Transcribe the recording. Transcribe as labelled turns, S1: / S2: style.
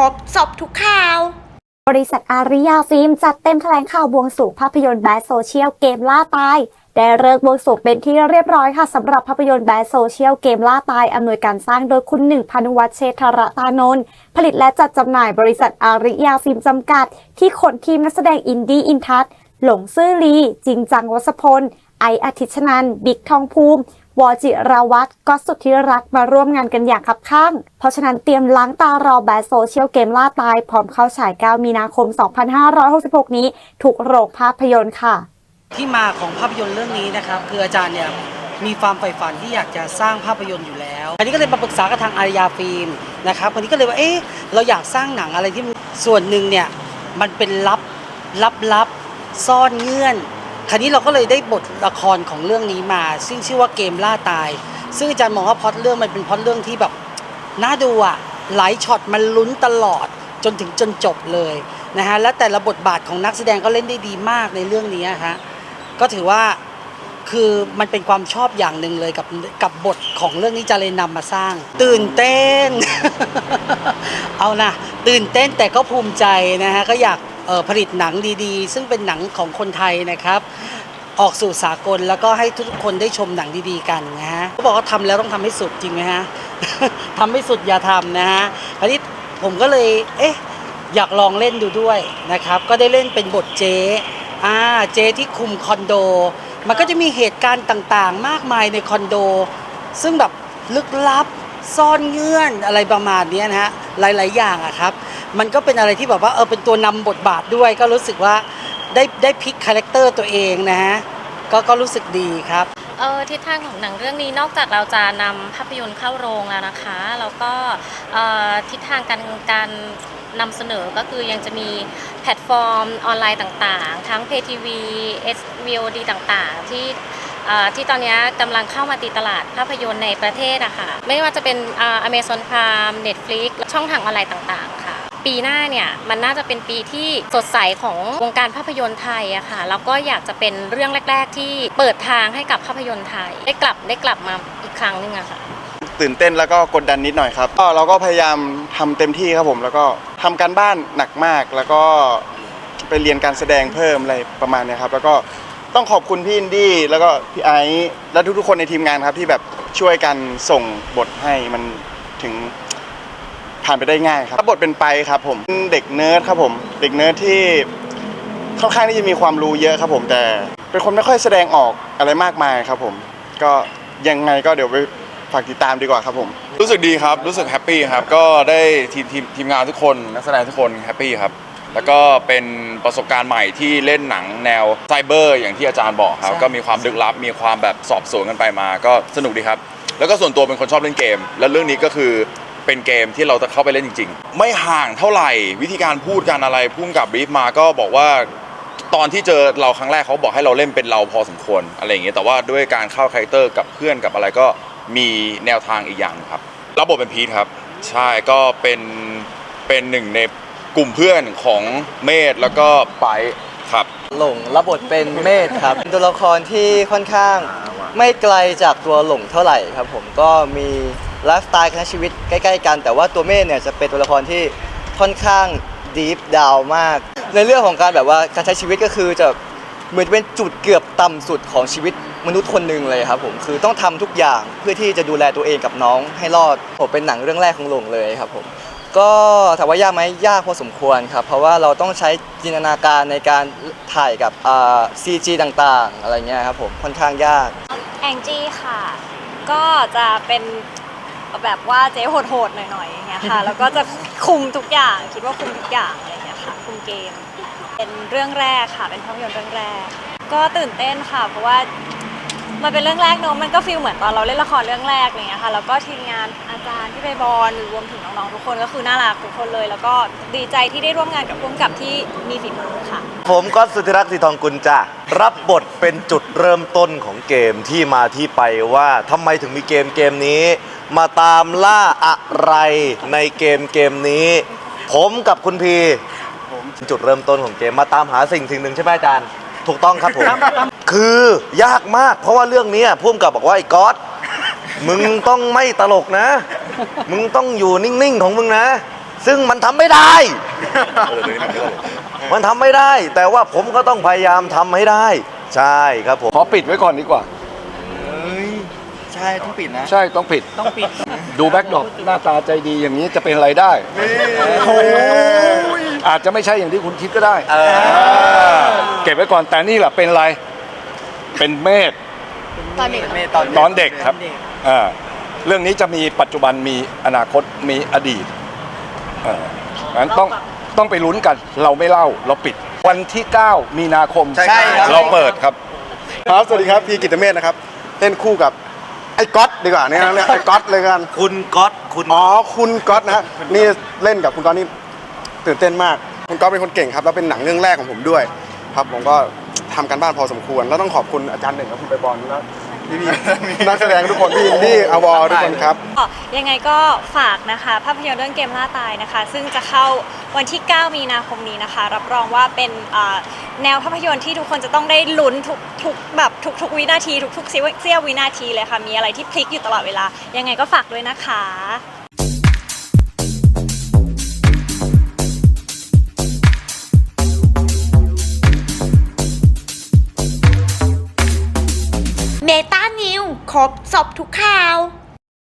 S1: รบจบทุกข่าว
S2: บริษัทอาริยาฟิล์มจัดเต็มแถลงข่าวบวงสรวงภาพยนตร์แบดโซเชียลเกมล่าตาย ได้เลิกบวงสรวงเป็นที่เรียบร้อยค่ะสำหรับภาพยนตร์แบดโซเชียลเกมล่าตายอำนวยการสร้างโดยคุณหนึ่งพานุวัฒน์เชษฐรตานนท์ผลิตและจัดจำหน่ายบริษัทอาริยาฟิล์มจำกัด ที่ขนทีมนักแสดงอินดี้อินทัศหลงซื่อลี จริงจังวัสพลไออาทิชนัน บิ๊กทองภูมิ วอจิรวัตรก็สุดที่รักมาร่วมงานกันอย่างคับข้าง เพราะฉะนั้นเตรียมล้างตารอแบดโซเชียลเกมล่าตาย พร้อมเข้าฉาย 9 มีนาคม 2566 นี้ทุกโรงภาพยนตร์ค่ะ
S3: ที่มาของภาพยนตร์เรื่องนี้นะครับ คืออาจารย์เนี่ยมีความใฝ่ฝันที่อยากจะสร้างภาพยนตร์อยู่แล้วอันนี้ก็เลยมาปรึกษากับทางอารยาฟิล์มนะครับวันนี้ก็เลยว่าเอ๊ะเราอยากสร้างหนังอะไรที่ส่วนหนึ่งเนี่ยมันเป็นลับลับลับซ่อนเงื่อน คราวนี้เราก็เลยได้บทละครของเรื่องนี้มา ซึ่งชื่อว่าเกมล่าตาย ซึ่งอาจารย์มองว่าพล็อตเรื่องมันเป็นพล็อตเรื่องที่แบบน่าดูอะหลายช็อตมันลุ้นตลอดจนถึงจนจบเลยนะฮะและแต่ละบทบาทของนักแสดงก็เล่นได้ดีมากในเรื่องนี้ฮะก็ถือว่าคือมันเป็นความชอบอย่างหนึ่งเลยกับกับบทของเรื่องนี้จะเลยนำมาสร้าง ตื่นเต้น เอานะตื่นเต้นแต่ก็ภูมิใจนะฮะก็อยาก ผลิตหนังดีๆ ซึ่งเป็นหนังของคนไทยนะครับ ออกสู่สากลแล้วก็ให้ทุกคนได้ชมหนังดีๆกันนะฮะเขาบอกว่าทำแล้วต้องทำให้สุดจริงไหมฮะ ทำไม่สุดอย่าทำนะฮะคราวนี้ผมก็เลยเอ๊ะอยากลองเล่นดูด้วยนะครับ ก็ได้เล่นเป็นบทเจ๊อ่าเจ๊ที่คุมคอนโด มันก็จะมีเหตุการณ์ต่างๆ มากมายในคอนโด ซึ่งแบบลึกลับซ่อนเงื่อนอะไรประมาณนี้นะฮะหลายๆ อย่างอะครับ มันก็เป็นอะไรที่แบบว่าเออเป็นตัวนำบทบาทด้วย ก็รู้สึกว่าได้ได้พลิกคาแรคเตอร์ตัวเองนะฮะก็ก็รู้สึกดีครับ
S4: เออทิศทางของหนังเรื่องนี้นอกจากเราจะนำภาพยนตร์เข้าโรงแล้วนะคะแล้วก็เออทิศทางการการนำเสนอก็คือยังจะมีแพลตฟอร์มออนไลน์ต่างๆ ทั้ง Pay TV SVOD ต่างๆ ที่ที่ตอนนี้กำลังเข้ามาตีตลาดภาพยนตร์ในประเทศอะค่ะไม่ว่าจะเป็นอ่า Amazon Prime Netflix ช่องทางออนไลน์ต่างๆค่ะ ปีหน้าเนี่ยมันน่าจะเป็นปีที่สดใสของวงการภาพยนตร์ไทยอะค่ะแล้วก็อยากจะเป็นเรื่องแรก ๆ ที่เปิดทางให้กับภาพยนตร์ไทย ได้กลับได้กลับมาอีกครั้งหนึงอะค่ะ
S5: ตื่นเต้นแล้วก็กดดันนิดหน่อยครับก็เราก็พยายามทำเต็มที่ครับผม แล้วก็ทำการบ้านหนักมาก แล้วก็ไปเรียนการแสดงเพิ่มอะไรประมาณเนี้ยครับ แล้วก็ต้องขอบคุณพี่อินดี้แล้วก็พี่ไอซ์และทุกๆคนในทีมงานครับที่แบบช่วยกันส่งบทให้มันถึง ผ่านไปได้ง่ายครับรับบทเป็นไปครับผมเด็กเนิร์ดครับผมเด็กเนิร์ดที่ค่อนข้างที่จะมีความรู้เยอะครับผมแต่ เป็นคนไม่ค่อยแสดงออกอะไรมากมายครับผม ก็ยังไงก็เดี๋ยวไปฝากติดตามดีกว่าครับผม
S6: รู้สึกดีครับ รู้สึกแฮปปี้ครับ ก็ได้ทีมทีมทีมงานทุกคน นักแสดงทุกคนแฮปปี้ครับ แล้วก็เป็นประสบการณ์ใหม่ที่เล่นหนังแนวไซเบอร์อย่างที่อาจารย์บอกครับ
S3: ใช่
S6: ก็มีความลึกลับ มีความแบบสอบสวนกันไปมา ก็สนุกดีครับ แล้วก็ส่วนตัวเป็นคนชอบเล่นเกม แล้วเรื่องนี้ก็คือ เป็นเกมที่เราจะเข้าไปเล่นจริง ๆ ไม่ห่างเท่าไหร่วิธีการพูดการอะไรพุ่งกับบรีฟมาก็บอกว่าตอนที่เจอเราครั้งแรกเขาบอกให้เราเล่นเป็นเราพอสมควรอะไรอย่างเงี้ยแต่ว่าด้วยการเข้าคาแรคเตอร์กับเพื่อนกับอะไรก็มีแนวทางอีกอย่างครับรับบทเป็นพีทครับ ใช่ก็เป็นเป็นหนึ่งในกลุ่มเพื่อนของเมธแล้วก็ไปครับ
S7: หลงรับบทเป็นเมธครับเป็นตัวละครที่ค่อนข้าง ไม่ไกลจากตัวหลงเท่าไหร่ครับผมก็มีไลฟ์สไตล์การใช้ชีวิตใกล้ๆกัน แต่ว่าตัวเมธเนี่ยจะเป็นตัวละครที่ค่อนข้างดีฟดาวมาก ในเรื่องของการแบบว่าการใช้ชีวิตก็คือจะเหมือนเป็นจุดเกือบต่ำสุดของชีวิตมนุษย์คนหนึ่งเลยครับผมคือต้องทำทุกอย่างเพื่อที่จะดูแลตัวเองกับน้องให้รอดผมเป็นหนังเรื่องแรกของหลงเลยครับผม ก็ถามว่ายากไหมยากพอสมควรครับ เพราะว่าเราต้องใช้จินตนาการในการถ่ายกับอ่า CG ต่างๆ อะไรเงี้ยครับผมค่อนข้างยาก
S8: แองจี้ค่ะ ก็จะเป็นแบบว่าเจ๊โหดๆหน่อยๆอย่างเงี้ยค่ะ แล้วก็จะคุมทุกอย่าง คิดว่าคุมทุกอย่างอะไรอย่างเงี้ยค่ะ คุมเกม เป็นเรื่องแรกค่ะ เป็นภาพยนตร์เรื่องแรก ก็ตื่นเต้นค่ะ เพราะว่า มันเป็นเรื่องแรกเนอะมันก็ฟีลเหมือนตอนเราเล่นละครเรื่องแรกอะไรเงี้ยค่ะแล้วก็ทีมงานอาจารย์ที่ไปบอลรวมถึงน้องๆทุกคนก็คือน่ารักทุกคนเลย แล้วก็ดีใจที่ได้ร่วมงานกับร่วมกับที่มีฝีมือค่ะ
S9: ผมก็สุธิรักษ์สีทองกุลจ้ะรับบทเป็นจุดเริ่มต้นของเกมที่มาที่ไปว่าทำไมถึงมีเกมเกมนี้ มาตามล่าอะไรในเกมเกมนี้ ผมกับคุณพีจุดเริ่มต้นของเกมมาตามหาสิ่งสิ่งหนึ่งใช่ไหมอาจารย์ ถูกต้องครับผม คือยากมากเพราะว่าเรื่องนี้พุ่มกับบอกว่าไอ้ก๊อตมึงต้องไม่ตลกนะ มึงต้องอยู่นิ่งๆของมึงนะ ซึ่งมันทำไม่ได้
S10: เออเดี๋ยวนี้มันก็ตลก
S9: มันทำไม่ได้ แต่ว่าผมก็ต้องพยายามทำให้ได้ ใช่ครับผม
S1: ขอปิดไว้ก่อนดีกว่า
S7: ใช่ต้องปิดนะ
S1: ใช่ต้องปิด
S11: ต้องปิด
S1: ดูแบ็คดรอปหน้าตาใจดีอย่างนี้จะเป็นอะไรได้ อาจจะไม่ใช่อย่างที่คุณคิดก็ได้าเก็บไว้ก่อนแต่นี่แหละเป็นอะไร เป็นเมธ
S8: ตอนเด็ก
S7: เมตอน
S1: ตอนเด็กครับอ่าเรื่องนี้จะมีปัจจุบันมีอนาคตมีอดีตอ่างั้นต้องต้องไปลุ้นกัน เราไม่เล่าเราปิด วันที่ 9 มีนาคม
S12: ใช่ครับ
S1: เราเปิดครับ
S12: ครับสวัสดีครับพี่กิตเมธนะครับเล่นคู่กับไอ้ก๊อตดีกว่าเนี่ยนะเนี่ยไอ้ก๊อตเลยกัน
S9: คุณก๊อตคุณ
S12: อ๋อคุณก๊อตนะฮะนี่เล่นกับคุณก๊อตนี่ตื่นเต้นมาก คุณก๊อตเป็นคนเก่งครับแล้วเป็นหนังเรื่องแรกของผมด้วย ครับผมก็ ทำกันบ้านพอสมควร แล้วต้องขอบคุณอาจารย์หนึ่งและคุณไปบอลแล้วพี่ๆนักแสดงทุกคนที่ที่อวทุกคนครับ
S8: ก็ยังไงก็ฝากนะคะ ภาพยนตร์เรื่องเกมล่าตายนะคะ ซึ่งจะเข้าวันที่ 9 มีนาคมนี้นะคะ รับรองว่าเป็นอ่าแนวภาพยนตร์ที่ทุกคนจะต้องได้ลุ้นทุกทุกแบบทุกทุกวินาที ทุกทุกเสี้ยววินาทีเลยค่ะ มีอะไรที่พลิกอยู่ตลอดเวลา ยังไงก็ฝากด้วยนะคะ
S13: รบจบทุกข่าว